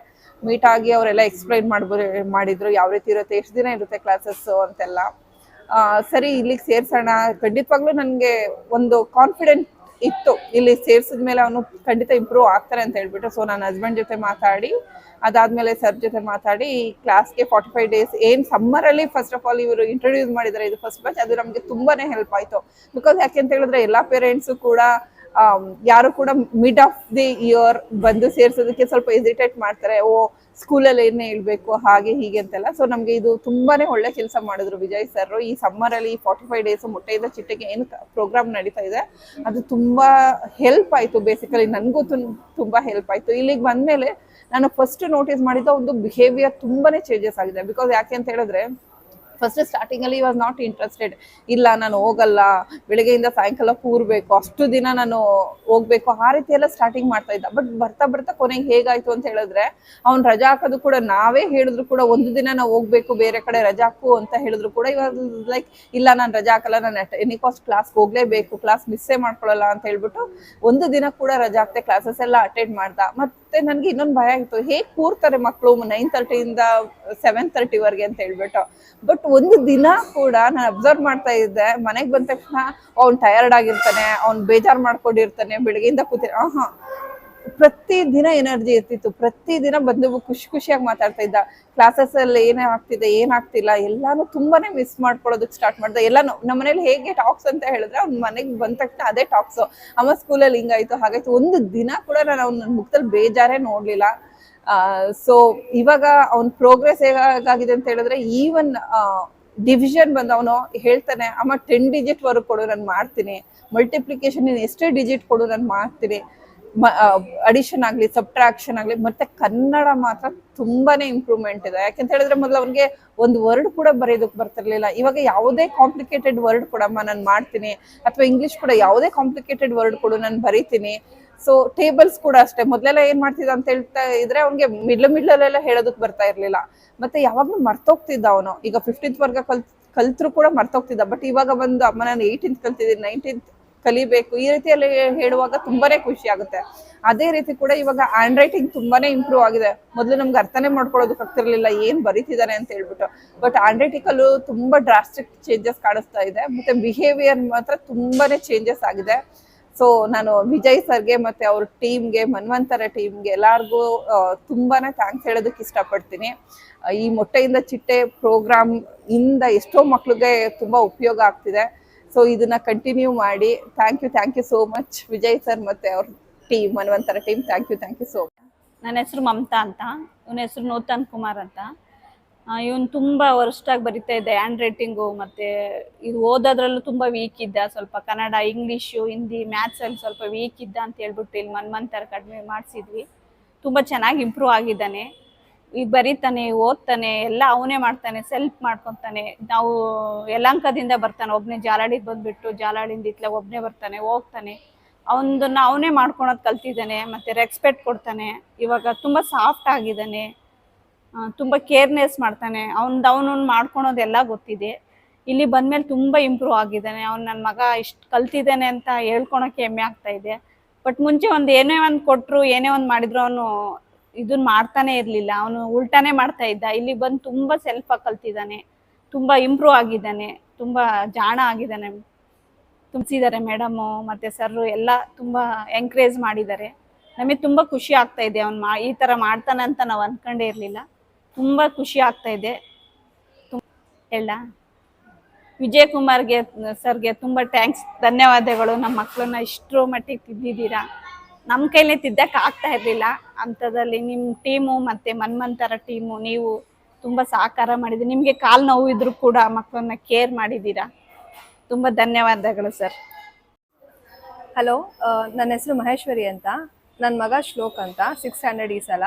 ಮೀಟ್ ಆಗಿ ಅವರೆಲ್ಲ ಎಕ್ಸ್ಪ್ಲೈನ್ ಮಾಡ್ಬೋ, ಮಾಡಿದ್ರು. ಯಾವ ರೀತಿ ಇರುತ್ತೆ, ಎಷ್ಟು ದಿನ ಇರುತ್ತೆ ಕ್ಲಾಸಸ್ಸು ಅಂತೆಲ್ಲ. ಸರಿ ಇಲ್ಲಿಗೆ ಸೇರ್ಸೋಣ. ಖಂಡಿತವಾಗ್ಲೂ ನನಗೆ ಒಂದು ಕಾನ್ಫಿಡೆಂಟ್ ಇತ್ತು. ಇಲ್ಲಿ ಸೇರ್ಸಿದ ಮೇಲೆ ಅವನು ಖಂಡಿತ ಇಂಪ್ರೂವ್ ಆಗ್ತಾರೆ ಅಂತ ಹೇಳ್ಬಿಟ್ಟು ಸೊ ನನ್ನ ಹಸ್ಬೆಂಡ್ ಜೊತೆ ಮಾತಾಡಿ, ಅದಾದ್ಮೇಲೆ ಸರ್ ಜೊತೆ ಮಾತಾಡಿ ಕ್ಲಾಸ್ಗೆ ಫಾರ್ಟಿ ಫೈವ್ ಡೇಸ್ ಏನು ಸಮ್ಮರಲ್ಲಿ ಫಸ್ಟ್ ಆಫ್ ಆಲ್ ಇವರು ಇಂಟ್ರೊಡ್ಯೂಸ್ ಮಾಡಿದ್ದಾರೆ ಇದು ಫಸ್ಟ್ ಬ್ಯಾಚ್ ಅದು ನಮಗೆ ತುಂಬಾನೇ ಹೆಲ್ಪ್ ಆಯಿತು. ಬಿಕಾಸ್ ಯಾಕೆ ಅಂತ ಹೇಳಿದ್ರೆ ಎಲ್ಲ ಪೇರೆಂಟ್ಸು ಕೂಡ ಯಾರು ಕೂಡ ಮಿಡ್ ಆಫ್ ದಿ ಇಯರ್ ಬಂದು ಸೇರ್ಸೋದಕ್ಕೆ ಸ್ವಲ್ಪ ಎಸಿಟೇಟ್ ಮಾಡ್ತಾರೆ. ಓ ಸ್ಕೂಲಲ್ಲಿ ಏನೇ ಹೇಳ್ಬೇಕು ಹಾಗೆ ಹೀಗೆ ಅಂತೆಲ್ಲ. ಸೊ ನಮಗೆ ಇದು ತುಂಬಾನೇ ಒಳ್ಳೆ ಕೆಲಸ ಮಾಡಿದ್ರು ವಿಜಯ್ ಸರ್ ಈ ಸಮ್ಮರ್ ಅಲ್ಲಿ ಫಾರ್ಟಿ ಫೈವ್ ಡೇಸ್ ಮೊಟ್ಟೆಯಿಂದ ಚಿಟ್ಟೆಗೆ ಏನು ಪ್ರೋಗ್ರಾಮ್ ನಡೀತಾ ಇದೆ. ಅದು ತುಂಬಾ ಹೆಲ್ಪ್ ಆಯ್ತು ಬೇಸಿಕಲಿ ನನಗೂ ತುಂಬಾ ಹೆಲ್ಪ್ ಆಯ್ತು. ಇಲ್ಲಿಗೆ ಬಂದ್ಮೇಲೆ ನಾನು ಫಸ್ಟ್ ನೋಟಿಸ್ ಮಾಡಿದ ಒಂದು ಬಿಹೇವಿಯರ್ ತುಂಬಾನೇ ಚೇಂಜಸ್ ಆಗಿದೆ. ಬಿಕಾಸ್ ಯಾಕೆ ಅಂತ ಹೇಳಿದ್ರೆ ಫಸ್ಟ್ ಸ್ಟಾರ್ಟಿಂಗ್ ಅಲ್ಲಿ ವಾಸ್ ನಾಟ್ ಇಂಟ್ರೆಸ್ಟೆಡ್ ಇಲ್ಲ, ನಾನು ಹೋಗಲ್ಲ. ಬೆಳಗ್ಗೆಯಿಂದ ಸಾಯಂಕಾಲ ಕೂರ್ಬೇಕು. ಅಷ್ಟು ದಿನ ನಾನು ಹೋಗ್ಬೇಕು. ಆ ರೀತಿ ಎಲ್ಲ ಸ್ಟಾರ್ಟಿಂಗ್ ಮಾಡ್ತಾ ಇದ್ದ. ಬಟ್ ಬರ್ತಾ ಬರ್ತಾ ಕೊನೆಗೆ ಹೇಗಾಯ್ತು ಅಂತ ಹೇಳಿದ್ರೆ, ಅವ್ನು ರಜಾ ಹಾಕೋದು ಕೂಡ ನಾವೇ ಹೇಳಿದ್ರು ಕೂಡ ಒಂದು ದಿನ ನಾವು ಹೋಗ್ಬೇಕು, ಬೇರೆ ಕಡೆ ರಜಾ ಹಾಕು ಅಂತ ಹೇಳಿದ್ರು ಕೂಡ ಇವಾಗ ಲೈಕ್ ಇಲ್ಲ, ನಾನು ರಜಾ ಹಾಕಲ್ಲ, ನಾನು ಎನಿ ಕಾಸ್ಟ್ ಕ್ಲಾಸ್ ಹೋಗ್ಲೇಬೇಕು ಕ್ಲಾಸ್ ಮಿಸ್ಸೇ ಮಾಡ್ಕೊಳ್ಳಲ್ಲ ಅಂತ ಹೇಳ್ಬಿಟ್ಟು ಒಂದು ದಿನ ಕೂಡ ರಜಾ ಹಾಕ್ತೆ ಕ್ಲಾಸಸ್ ಎಲ್ಲ ಅಟೆಂಡ್ ಮಾಡ್ದ. ಮತ್ತೆ ನನ್ಗೆ ಇನ್ನೊಂದು ಭಯ ಆಯ್ತು. ಹೇಗ್ ಕೂರ್ತಾರೆ ಮಕ್ಕಳು ನೈನ್ ತರ್ಟಿಯಿಂದ ಸೆವೆನ್ ತರ್ಟಿವರೆಗೆ ಅಂತ ಹೇಳ್ಬಿಟ್ಟು. ಬಟ್ ಒಂದು ದಿನ ಕೂಡ ನಾನು ಅಬ್ಸರ್ವ್ ಮಾಡ್ತಾ ಇದ್ದೆ. ಮನೆಗೆ ಬಂದ ತಕ್ಷಣ ಅವ್ನ್ ಟಯರ್ಡ್ ಆಗಿರ್ತಾನೆ, ಅವ್ನ್ ಬೇಜಾರ್ ಮಾಡ್ಕೊಂಡಿರ್ತಾನೆ, ಬೆಳಗ್ಗೆಯಿಂದ ಕೂತಿ ಆಹಾ ಪ್ರತಿ ದಿನ ಎನರ್ಜಿ ಇರ್ತಿತ್ತು. ಪ್ರತಿ ದಿನ ಬಂದು ಖುಷಿ ಖುಷಿಯಾಗಿ ಮಾತಾಡ್ತಾ ಇದ್ದ. ಕ್ಲಾಸಸ್ ಅಲ್ಲಿ ಏನೇ ಆಗ್ತಿದೆ ಏನಾಗ್ತಿಲ್ಲ ಎಲ್ಲಾನು ತುಂಬಾನೇ ಮಿಸ್ ಮಾಡ್ಕೊಳ್ಳೋದಕ್ಕೆ ಸ್ಟಾರ್ಟ್ ಮಾಡ್ದೆ. ಎಲ್ಲಾನು ನಮ್ಮ ಮನೇಲಿ ಹೇಗೆ ಟಾಕ್ಸ್ ಅಂತ ಹೇಳಿದ್ರೆ ಅವ್ನ ಮನೆಗೆ ಬಂದ ತಕ್ಷಣ ಅದೇ ಟಾಕ್ಸ್ ಅಮ್ಮ ಸ್ಕೂಲಲ್ಲಿ ಹಿಂಗಾಯ್ತು ಹಾಗಾಯ್ತು. ಒಂದು ದಿನ ಕೂಡ ನಾನು ಅವ್ನ ಮುಖದಲ್ಲಿ ಬೇಜಾರೇ ನೋಡ್ಲಿಲ್ಲ. ಸೊ ಇವಾಗ ಅವ್ನ ಪ್ರೋಗ್ರೆಸ್ ಹೇಗಾಗಿದೆ ಅಂತ ಹೇಳಿದ್ರೆ ಈವನ್ ಡಿವಿಷನ್ ಬಂದ ಅವನು ಹೇಳ್ತಾನೆ, ಅಮ್ಮ ಟೆನ್ ಡಿಜಿಟ್ ವರೆಗೂ ಕೊಡು, ನಾನು ಮಾಡ್ತೀನಿ. ಮಲ್ಟಿಪ್ಲಿಕೇಶನ್ ಎಷ್ಟೇ ಡಿಜಿಟ್ ಕೊಡು, ನಾನು ಮಾಡ್ತೀನಿ. ಅಡಿಷನ್ ಆಗಲಿ ಸಬ್ಟ್ರಾಕ್ಷನ್ ಆಗಲಿ, ಮತ್ತೆ ಕನ್ನಡ ಮಾತ್ರ ತುಂಬಾನೇ ಇಂಪ್ರೂವ್ಮೆಂಟ್ ಇದೆ. ಯಾಕೆಂತ ಹೇಳಿದ್ರೆ ಮೊದಲು ಅವ್ರಿಗೆ ಒಂದು ವರ್ಡ್ ಕೂಡ ಬರೆಯೋದಕ್ಕೆ ಬರ್ತಿರ್ಲಿಲ್ಲ. ಇವಾಗ ಯಾವುದೇ ಕಾಂಪ್ಲಿಕೇಟೆಡ್ ವರ್ಡ್ ಕೊಡಮ್ಮ ನಾನು ಮಾಡ್ತೀನಿ, ಅಥವಾ ಇಂಗ್ಲಿಷ್ ಕೂಡ ಯಾವುದೇ ಕಾಂಪ್ಲಿಕೇಟೆಡ್ ವರ್ಡ್ ಕೊಡು ನಾನು ಬರೀತೀನಿ. ಸೊ ಟೇಬಲ್ಸ್ ಕೂಡ ಅಷ್ಟೇ. ಮೊದಲೆಲ್ಲ ಏನ್ ಮಾಡ್ತಿದ್ದ ಅಂತ ಹೇಳ್ತಾ ಇದ್ರೆ ಅವ್ನಿಗೆ ಮಿಡ್ಲ್ ಮಿಡ್ಲಲ್ಲೆಲ್ಲ ಹೇಳೋದಕ್ಕೆ ಬರ್ತಾ ಇರ್ಲಿಲ್ಲ. ಮತ್ತೆ ಯಾವಾಗ್ಲೂ ಮರ್ತೋಗ್ತಿದ್ದ ಅವನು. ಈಗ ಫಿಫ್ಟೀನ್ತ್ ವರ್ಗ ಕಲ್, ಕಲ್ತ್ರು ಕೂಡ ಮರ್ತೋಗ್ತಿದ್ದ. ಬಟ್ ಇವಾಗ ಬಂದು ಅಮ್ಮ, ನಾನು ಏಯ್ಟೀನ್ತ್ ಕಲ್ತಿದ್ದೀನಿ ನೈನ್ಟೀನ್ತ್ ಕಲಿಬೇಕು. ಈ ರೀತಿಯಲ್ಲಿ ಹೇಳುವಾಗ ತುಂಬಾನೇ ಖುಷಿ ಆಗುತ್ತೆ. ಅದೇ ರೀತಿ ಕೂಡ ಇವಾಗ ಹ್ಯಾಂಡ್ ರೈಟಿಂಗ್ ತುಂಬಾನೇ ಇಂಪ್ರೂವ್ ಆಗಿದೆ. ಮೊದಲು ನಮ್ಗೆ ಅರ್ಥನೇ ಮಾಡ್ಕೊಳ್ಳೋದಕ್ಕೆ ಆಗ್ತಿರ್ಲಿಲ್ಲ, ಏನ್ ಬರೀತಿದ್ದಾರೆ ಅಂತ ಹೇಳ್ಬಿಟ್ಟು. ಬಟ್ ಹ್ಯಾಂಡ್ ರೈಟಿಂಗ್ ತುಂಬಾ ಡ್ರಾಸ್ಟಿಕ್ ಚೇಂಜಸ್ ಕಾಣಿಸ್ತಾ ಇದೆ. ಮತ್ತೆ ಬಿಹೇವಿಯರ್ ಮಾತ್ರ ತುಂಬಾನೇ ಚೇಂಜಸ್ ಆಗಿದೆ. ಸೊ ನಾನು ವಿಜಯ್ ಸರ್ಗೆ ಮತ್ತೆ ಅವ್ರ ಟೀಮ್ಗೆ ಮನ್ವಂತರ ಟೀಮ್ಗೆ ಎಲ್ಲಾರ್ಗೂ ತುಂಬಾನೇ ಥ್ಯಾಂಕ್ಸ್ ಹೇಳೋದಕ್ಕೆ ಇಷ್ಟಪಡ್ತೀನಿ. ಈ ಮೊಟ್ಟೆಯಿಂದ ಚಿಟ್ಟೆ ಪ್ರೋಗ್ರಾಮ್ ಇಂದ ಎಷ್ಟೋ ಮಕ್ಳಿಗೆ ತುಂಬಾ ಉಪಯೋಗ ಆಗ್ತಿದೆ. ಸೊ ಇದನ್ನ ಕಂಟಿನ್ಯೂ ಮಾಡಿ. Thank you thank you so much Vijay sir ಮತ್ತೆ ಅವ್ರ team Manvantara team thank you thank you so much ನನ್ನ ಹೆಸರು ಮಮತಾ ಅಂತ. ಇವನ ಹೆಸರು ನೂತನ್ ಕುಮಾರ್ ಅಂತ. ಇವನು ತುಂಬ ವರ್ಷಾಗಿ ಬರಿತಾ ಇದ್ದೆ ಹ್ಯಾಂಡ್ ರೈಟಿಂಗು ಮತ್ತು ಇದು ಓದೋದ್ರಲ್ಲೂ ತುಂಬ ವೀಕ್ ಇದ್ದ. ಸ್ವಲ್ಪ ಕನ್ನಡ ಇಂಗ್ಲೀಷು ಹಿಂದಿ ಮ್ಯಾಥ್ಸಲ್ಲಿ ಸ್ವಲ್ಪ ವೀಕ್ ಇದ್ದ ಅಂತ ಹೇಳ್ಬಿಟ್ಟು ಇಲ್ಲಿ ಮನ್ಮಂತರ ಕಡಿಮೆ ಮಾಡಿಸಿದ್ವಿ. ತುಂಬ ಚೆನ್ನಾಗಿ ಇಂಪ್ರೂವ್ ಆಗಿದ್ದಾನೆ. ಈಗ ಬರೀತಾನೆ, ಓದ್ತಾನೆ, ಎಲ್ಲ ಅವನೇ ಮಾಡ್ತಾನೆ ಸೆಲ್ಫ್ ಮಾಡ್ಕೊತಾನೆ. ನಾವು ಯಲಂಕದಿಂದ ಬರ್ತಾನೆ ಒಬ್ಬನೇ ಜಾಲಾಡಿಗೆ ಬಂದ್ಬಿಟ್ಟು ಜಾಲಾಡಿಂದ ಇತ್ಲ ಒಬ್ಬನೇ ಬರ್ತಾನೆ, ಹೋಗ್ತಾನೆ. ಅವನನ್ನ ಅವನೇ ಮಾಡ್ಕೊಳೋದು ಕಲ್ತಿದ್ದಾನೆ, ಮತ್ತು ರೆಸ್ಪೆಕ್ಟ್ ಕೊಡ್ತಾನೆ. ಇವಾಗ ತುಂಬ ಸಾಫ್ಟ್ ಆಗಿದ್ದಾನೆ. ತುಂಬಾ ಕೇರ್ನೆಸ್ ಮಾಡ್ತಾನೆ. ಅವ್ನ್ದು ಅವನು ಮಾಡ್ಕೊಳೋದೆಲ್ಲ ಗೊತ್ತಿದೆ. ಇಲ್ಲಿ ಬಂದ್ಮೇಲೆ ತುಂಬ ಇಂಪ್ರೂವ್ ಆಗಿದ್ದಾನೆ. ಅವ್ನು ನನ್ನ ಮಗ ಇಷ್ಟು ಕಲ್ತಿದ್ದಾನೆ ಅಂತ ಹೇಳ್ಕೊಳಕ್ಕೆ ಹೆಮ್ಮೆ ಆಗ್ತಾ ಇದೆ. ಬಟ್ ಮುಂಚೆ ಒಂದು ಏನೇ ಒಂದು ಕೊಟ್ಟರು ಏನೇ ಒಂದು ಮಾಡಿದ್ರು ಅವನು ಇದನ್ನ ಮಾಡ್ತಾನೆ ಇರ್ಲಿಲ್ಲ. ಅವನು ಉಲ್ಟಾನೇ ಮಾಡ್ತಾ ಇದ್ದ. ಇಲ್ಲಿ ಬಂದು ತುಂಬಾ ಸೆಲ್ಫ್ ಕಲ್ತಿದ್ದಾನೆ ತುಂಬಾ ಇಂಪ್ರೂವ್ ಆಗಿದ್ದಾನೆ. ತುಂಬಾ ಜಾಣ ಆಗಿದ್ದಾನೆ. ತುಂಬಿಸಿದ್ದಾರೆ ಮೇಡಮ್ ಮತ್ತೆ ಸರ್ ಎಲ್ಲ ತುಂಬಾ ಎಂಕರೇಜ್ ಮಾಡಿದ್ದಾರೆ. ನಮಗೆ ತುಂಬಾ ಖುಷಿ ಆಗ್ತಾ ಇದೆ. ಅವ್ನು ಈ ತರ ಮಾಡ್ತಾನೆ ಅಂತ ನಾವು ಅನ್ಕೊಂಡೇ ಇರ್ಲಿಲ್ಲ. ತುಂಬಾ ಖುಷಿ ಆಗ್ತಾ ಇದೆ. ಎಲ್ಲ ವಿಜಯ್ ಕುಮಾರ್ಗೆ ಸರ್ಗೆ ತುಂಬಾ ಥ್ಯಾಂಕ್ಸ್ ಧನ್ಯವಾದಗಳು. ನಮ್ಮ ಮಕ್ಕಳನ್ನ ಇಷ್ಟರ ಮಟ್ಟಿಗೆ ತಿದ್ದಿದ್ದೀರಾ? ನಮ್ಮ ಕೈಲಿ ತಿದ್ದಕ್ಕೆ ಆಗ್ತಾ ಇರಲಿಲ್ಲ. ಅಂಥದ್ರಲ್ಲಿ ನಿಮ್ಮ ಟೀಮು ಮತ್ತು ಮನ್ಮಂತರ ಟೀಮು, ನೀವು ತುಂಬ ಸಹಕಾರ ಮಾಡಿದ್ದೀರಿ ನಿಮಗೆ ಕಾಲು ನೋವು ಇದ್ರೂ ಕೂಡ ಮಕ್ಕಳನ್ನ ಕೇರ್ ಮಾಡಿದ್ದೀರಾ? ತುಂಬ ಧನ್ಯವಾದಗಳು ಸರ್. ಹಲೋ ನನ್ನ ಹೆಸರು ಮಹೇಶ್ವರಿ ಅಂತ. ನನ್ನ ಮಗ ಶ್ಲೋಕ್ ಅಂತ ಸಿಕ್ಸ್ ಸ್ಟ್ಯಾಂಡರ್ಡ್ ಈ ಸಲ.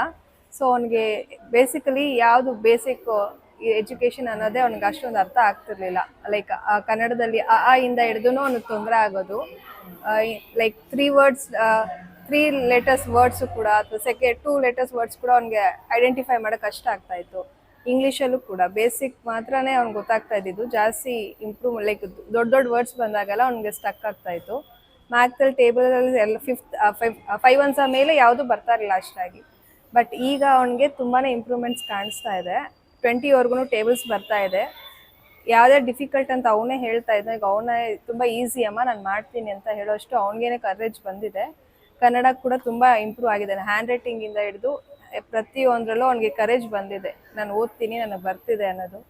ಸೊ ಅವನಿಗೆ ಬೇಸಿಕಲಿ ಯಾವುದು ಬೇಸಿಕ್ ಎಜುಕೇಷನ್ ಅನ್ನೋದೇ ಅವ್ನಿಗೆ ಅಷ್ಟೊಂದು ಅರ್ಥ ಆಗ್ತಿರ್ಲಿಲ್ಲ. ಲೈಕ್ ಕನ್ನಡದಲ್ಲಿ ಅ ಆ, ಇಂದ ಹಿಡಿದು ಅವ್ನಿಗೆ ತೊಂದರೆ ಆಗೋದು. Like three words three letters words ಕೂಡ ಅಥವಾ ಸೆಕೆಂಡ್ ಟೂ ಲೆಟರ್ಸ್ ವರ್ಡ್ಸ್ ಕೂಡ ಅವ್ನಿಗೆ ಐಡೆಂಟಿಫೈ ಮಾಡೋಕೆ ಕಷ್ಟ ಆಗ್ತಾ ಇತ್ತು. ಇಂಗ್ಲೀಷಲ್ಲೂ ಕೂಡ ಬೇಸಿಕ್ ಮಾತ್ರನೇ ಅವ್ನಿಗೆ ಗೊತ್ತಾಗ್ತಾ ಇದ್ದಿದ್ದು. ಜಾಸ್ತಿ ಇಂಪ್ರೂವ್ ಲೈಕ್ ದೊಡ್ಡ ದೊಡ್ಡ ವರ್ಡ್ಸ್ ಬಂದಾಗೆಲ್ಲ ಅವ್ನಿಗೆ ಸ್ಟಕ್ ಆಗ್ತಾ ಇತ್ತು. ಮ್ಯಾಥ್ಸಲ್ಲಿ ಟೇಬಲಲ್ಲಿ ಎಲ್ಲ ಫಿಫ್ತ್ ಫೈವ್ ಫೈವ್ ಒನ್ಸ ಮೇಲೆ ಯಾವುದು ಬರ್ತಾ ಇರಲಿಲ್ಲ ಅಷ್ಟಾಗಿ ಬಟ್ ಈಗ ಅವನಿಗೆ ತುಂಬಾ ಇಂಪ್ರೂವ್ಮೆಂಟ್ಸ್ ಕಾಣಿಸ್ತಾ ಇದೆ. ಟ್ವೆಂಟಿವರೆಗೂ ಟೇಬಲ್ಸ್ ಬರ್ತಾ ಇದೆ. ಯಾವುದೇ ಡಿಫಿಕಲ್ಟ್ ಅಂತ ಅವನೇ ಹೇಳ್ತಾ ಇದ್ದ ಈಗ ಅವನೇ ತುಂಬ ಈಸಿ ಅಮ್ಮ, ನಾನು ಮಾಡ್ತೀನಿ ಅಂತ ಹೇಳೋಷ್ಟು ಅವನಿಗೇನೆ ಕರೇಜ್ ಬಂದಿದೆ. ಕನ್ನಡ ಕೂಡ ತುಂಬ ಇಂಪ್ರೂವ್ ಆಗಿದೆ. ಹ್ಯಾಂಡ್ ರೈಟಿಂಗಿಂದ ಹಿಡಿದು ಪ್ರತಿಯೊಂದರಲ್ಲೂ ಅವನಿಗೆ ಕರೇಜ್ ಬಂದಿದೆ. ನಾನು ಓದ್ತೀನಿ ನನಗೆ ಬರ್ತಿದೆ ಅನ್ನೋದು.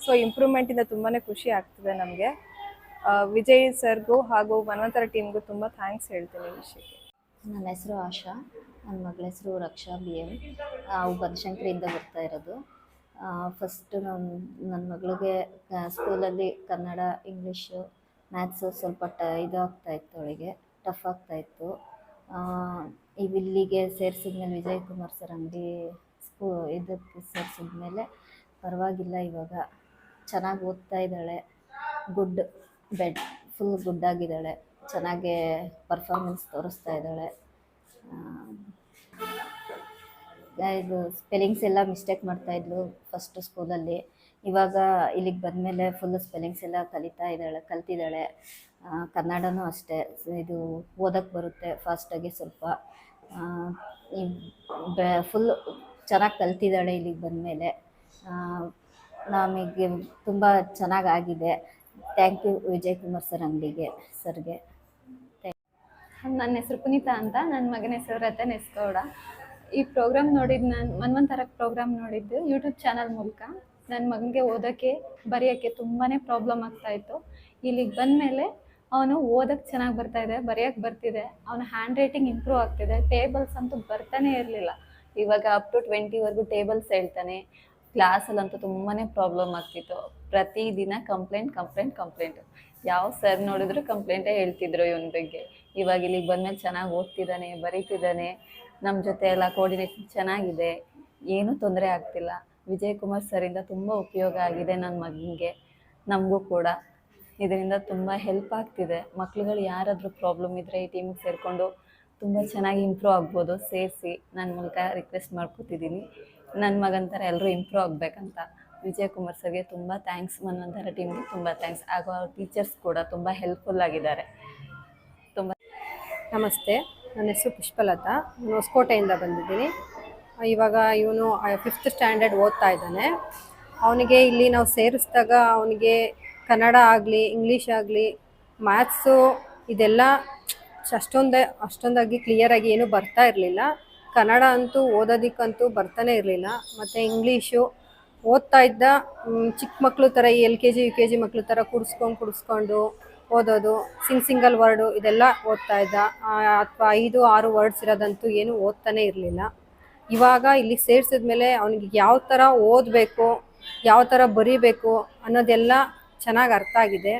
ಸೊ ಇಂಪ್ರೂವ್ಮೆಂಟಿಂದ ತುಂಬಾ ಖುಷಿ ಆಗ್ತಿದೆ ನಮಗೆ. ವಿಜಯ್ ಸರ್ಗೂ ಹಾಗೂ ಮನ್ವಂತರ ಟೀಮ್ಗೂ ತುಂಬ ಥ್ಯಾಂಕ್ಸ್ ಹೇಳ್ತೀನಿ ಈ ವಿಷಯಕ್ಕೆ. ನನ್ನ ಹೆಸರು ಆಶಾ. ನನ್ನ ಮಗಳ ಹೆಸರು ರಕ್ಷಾ ಬಿ ಎಂ ಅವು ಬನಶಂಕರಿಯಿಂದ ಬರ್ತಾ ಇರೋದು. ಫಸ್ಟು ನಮ್ಮ ನನ್ನ ಮಗಳಿಗೆ ಸ್ಕೂಲಲ್ಲಿ ಕನ್ನಡ ಇಂಗ್ಲೀಷು ಮ್ಯಾಥ್ಸು ಸ್ವಲ್ಪ ಟ ಇದಾಗ್ತಾಯಿತ್ತು ಅವಳಿಗೆ. ಟಫ್ ಆಗ್ತಾ ಇತ್ತು. ಇಲ್ಲಿಗೆ ಸೇರಿಸಿದ್ಮೇಲೆ ವಿಜಯ್ ಕುಮಾರ್ ಸರ್ ಅಂಗಡಿ ಸ್ಕೂ, ಇದಕ್ಕೆ ಸೇರಿಸಿದ್ಮೇಲೆ ಪರವಾಗಿಲ್ಲ ಇವಾಗ. ಚೆನ್ನಾಗಿ ಓದ್ತಾ ಇದ್ದಾಳೆ. ಗುಡ್ ಬೆಡ್, ಫುಲ್ ಗುಡ್ ಆಗಿದ್ದಾಳೆ. ಚೆನ್ನಾಗೇ ಪರ್ಫಾರ್ಮೆನ್ಸ್ ತೋರಿಸ್ತಾ ಇದ್ದಾಳೆ. ಇದು ಸ್ಪೆಲ್ಲಿಂಗ್ಸ್ ಎಲ್ಲ ಮಿಸ್ಟೇಕ್ ಮಾಡ್ತಾಯಿದ್ಲು ಫಸ್ಟ್ ಸ್ಕೂಲಲ್ಲಿ. ಇವಾಗ ಇಲ್ಲಿಗೆ ಬಂದಮೇಲೆ ಫುಲ್ ಸ್ಪೆಲ್ಲಿಂಗ್ಸ್ ಎಲ್ಲ ಕಲಿತಾ ಇದ್ದಾಳೆ, ಕಲ್ತಿದ್ದಾಳೆ. ಕನ್ನಡನೂ ಅಷ್ಟೇ. ಇದು ಓದಕ್ಕೆ ಬರುತ್ತೆ ಫಾಸ್ಟಾಗಿ ಸ್ವಲ್ಪ. ಫುಲ್ ಚೆನ್ನಾಗಿ ಕಲ್ತಿದ್ದಾಳೆ ಇಲ್ಲಿಗೆ ಬಂದಮೇಲೆ. ನಮಗೆ ತುಂಬ ಚೆನ್ನಾಗಾಗಿದೆ thank you Vijay Kumar sir ಅಂಗಡಿಗೆ ಸರ್ಗೆ ನನ್ನ ಹೆಸರು ಪುನೀತಾ ಅಂತ ನನ್ನ ಮಗನ ಹೆಸರು ರತನ್ ಎಸ್ ಗೌಡ ಈ ಪ್ರೋಗ್ರಾಮ್ ನೋಡಿದ್ದು ನಾನು ಮನ್ವಂತರ ಪ್ರೋಗ್ರಾಮ್ ನೋಡಿದ್ದು ಯೂಟ್ಯೂಬ್ ಚಾನಲ್ ಮೂಲಕ. ನನ್ನ ಮಗನಿಗೆ ಓದೋಕ್ಕೆ, ಬರೆಯೋಕ್ಕೆ ತುಂಬಾ ಪ್ರಾಬ್ಲಮ್ ಆಗ್ತಾಯಿತ್ತು ಇಲ್ಲಿಗೆ ಬಂದಮೇಲೆ ಅವನು ಓದೋಕ್ಕೆ ಚೆನ್ನಾಗಿ ಬರ್ತಾ ಇದೆ ಬರೆಯೋಕ್ಕೆ ಬರ್ತಿದೆ, ಅವನ ಹ್ಯಾಂಡ್ ರೈಟಿಂಗ್ ಇಂಪ್ರೂವ್ ಆಗ್ತಿದೆ ಟೇಬಲ್ಸ್ ಅಂತೂ ಬರ್ತಾನೆ ಇರಲಿಲ್ಲ. ಇವಾಗ ಅಪ್ ಟು ಟ್ವೆಂಟಿವರೆಗೂ ಟೇಬಲ್ಸ್ ಹೇಳ್ತಾನೆ ಕ್ಲಾಸಲ್ಲಂತೂ ತುಂಬಾ ಪ್ರಾಬ್ಲಮ್ ಆಗ್ತಿತ್ತು. ಪ್ರತಿದಿನ ಕಂಪ್ಲೇಂಟ್ ಕಂಪ್ಲೇಂಟ್ ಕಂಪ್ಲೇಂಟ್ ಯಾವ ಸರ್ ನೋಡಿದ್ರು ಕಂಪ್ಲೇಂಟೇ ಹೇಳ್ತಿದ್ರು ಇವನ ಬಗ್ಗೆ. ಇವಾಗ ಇಲ್ಲಿಗೆ ಬಂದ್ಮೇಲೆ ಚೆನ್ನಾಗಿ ಓದ್ತಿದ್ದಾನೆ ಬರೀತಿದ್ದಾನೆ ನಮ್ಮ ಜೊತೆ ಎಲ್ಲ ಕೋರ್ಡಿನೇಷನ್ ಚೆನ್ನಾಗಿದೆ, ಏನೂ ತೊಂದರೆ ಆಗ್ತಿಲ್ಲ. ವಿಜಯ್ ಕುಮಾರ್ ಸರಿಂದ ತುಂಬ ಉಪಯೋಗ ಆಗಿದೆ ನನ್ನ ಮಗನಿಗೆ, ನಮಗೂ ಕೂಡ. ಇದರಿಂದ ತುಂಬ ಹೆಲ್ಪ್ ಆಗ್ತಿದೆ. ಮಕ್ಳುಗಳು ಯಾರಾದರೂ ಪ್ರಾಬ್ಲಮ್ ಇದ್ದರೆ ಈ ಟೀಮಿಗೆ ಸೇರಿಕೊಂಡು ತುಂಬ ಚೆನ್ನಾಗಿ ಇಂಪ್ರೂವ್ ಆಗ್ಬೋದು. ಸೇರಿಸಿ ನನ್ನ ಮೂಲಕ ರಿಕ್ವೆಸ್ಟ್ ಮಾಡ್ಕೋತಿದ್ದೀನಿ ನನ್ನ ಮಗನ ಎಲ್ಲರೂ ಇಂಪ್ರೂವ್ ಆಗಬೇಕಂತ ವಿಜಯ್ ಕುಮಾರ್ ಸರ್ಗೆ ತುಂಬ ಥ್ಯಾಂಕ್ಸ್ ಮನ್ವಂತರ ಟೀಮ್ಗೆ ತುಂಬ ಥ್ಯಾಂಕ್ಸ್ ಹಾಗೂ ಅವ್ರ ಟೀಚರ್ಸ್ ಕೂಡ ತುಂಬ ಹೆಲ್ಪ್ಫುಲ್ ಆಗಿದ್ದಾರೆ. ತುಂಬ ನಮಸ್ತೆ. ನನ್ನ ಹೆಸರು ಪುಷ್ಪಲತಾ. ನಾನು ಹೊಸಕೋಟೆಯಿಂದ ಬಂದಿದ್ದೀನಿ. ಇವಾಗ ಇವನು ಫಿಫ್ತ್ ಸ್ಟ್ಯಾಂಡರ್ಡ್ ಓದ್ತಾ ಇದ್ದಾನೆ. ಅವನಿಗೆ ಇಲ್ಲಿ ನಾವು ಸೇರಿಸಿದಾಗ ಅವನಿಗೆ ಕನ್ನಡ ಆಗಲಿ ಇಂಗ್ಲೀಷ್ ಆಗಲಿ ಮ್ಯಾಥ್ಸು ಇದೆಲ್ಲ ಅಷ್ಟೊಂದೇ, ಅಷ್ಟೊಂದಾಗಿ ಕ್ಲಿಯರಾಗಿ ಏನೂ ಬರ್ತಾ ಇರಲಿಲ್ಲ. ಕನ್ನಡ ಅಂತೂ ಓದೋದಕ್ಕಂತೂ ಬರ್ತಾನೆ ಇರಲಿಲ್ಲ. ಮತ್ತು ಇಂಗ್ಲೀಷು ಓದ್ತಾ ಇದ್ದ ಚಿಕ್ಕ ಮಕ್ಕಳು ಥರ L K G U K G ಮಕ್ಕಳು ಥರ ಕುಡಿಸ್ಕೊಂಡು ಕುಡಿಸ್ಕೊಂಡು ಓದೋದು ಸಿಂಗ್ ಸಿಂಗಲ್ ವರ್ಡು ಇದೆಲ್ಲ ಓದ್ತಾ ಇದ್ದ. ಅಥವಾ ಐದು, ಆರು ವರ್ಡ್ಸ್ ಇರೋದಂತೂ ಏನು ಓದ್ತಾನೆ ಇರಲಿಲ್ಲ. ಇವಾಗ ಇಲ್ಲಿ ಸೇರಿಸಿದ್ಮೇಲೆ ಅವನಿಗೆ ಯಾವ ಥರ ಓದಬೇಕು, ಯಾವ ಥರ ಬರೀಬೇಕು ಅನ್ನೋದೆಲ್ಲ ಚೆನ್ನಾಗಿ ಅರ್ಥ ಆಗಿದೆ.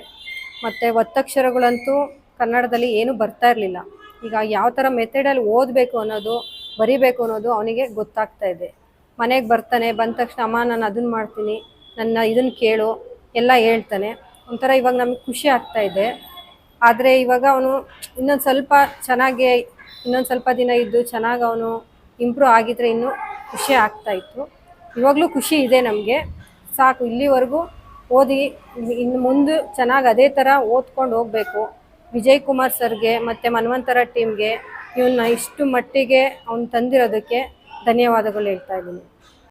ಮತ್ತು ಒತ್ತಕ್ಷರಗಳಂತೂ ಕನ್ನಡದಲ್ಲಿ ಏನೂ ಬರ್ತಾ ಇರಲಿಲ್ಲ. ಈಗ ಯಾವ ಥರ ಮೆಥಡಲ್ಲಿ ಓದಬೇಕು ಅನ್ನೋದು, ಬರಿಬೇಕು ಅನ್ನೋದು ಅವನಿಗೆ ಗೊತ್ತಾಗ್ತಾ ಇದೆ. ಮನೆಗೆ ಬರ್ತಾನೆ, ಬಂದ ತಕ್ಷಣ ಅಮ್ಮ ನಾನು ಅದನ್ನು ಮಾಡ್ತೀನಿ, ನನ್ನ ಇದನ್ನು ಕೇಳು, ಎಲ್ಲ ಹೇಳ್ತಾನೆ. ಒಂಥರ ಇವಾಗ ನಮಗೆ ಖುಷಿ ಆಗ್ತಾ ಇದೆ. ಆದರೆ ಇವಾಗ ಅವನು ಇನ್ನೊಂದು ಸ್ವಲ್ಪ ಚೆನ್ನಾಗಿ, ಇನ್ನೊಂದು ಸ್ವಲ್ಪ ದಿನ ಇದ್ದು ಚೆನ್ನಾಗಿ ಅವನು ಇಂಪ್ರೂವ್ ಆಗಿದ್ರೆ ಇನ್ನೂ ಖುಷಿ ಆಗ್ತಾಯಿತ್ತು ಇವಾಗಲೂ ಖುಷಿ ಇದೆ ನಮಗೆ. ಸಾಕು, ಇಲ್ಲಿವರೆಗೂ ಓದಿ, ಇನ್ನು ಮುಂದೆ ಚೆನ್ನಾಗಿ ಅದೇ ಥರ ಓದ್ಕೊಂಡು ಹೋಗಬೇಕು. ವಿಜಯ್ ಕುಮಾರ್ ಸರ್ಗೆ ಮತ್ತು ಮನ್ವಂತರ ಟೀಮ್ಗೆ ಇವನ್ನ ಇಷ್ಟು ಮಟ್ಟಿಗೆ ಅವ್ನು ತಂದಿರೋದಕ್ಕೆ ಧನ್ಯವಾದಗಳು ಹೇಳ್ತಾ ಇದ್ದೀನಿ.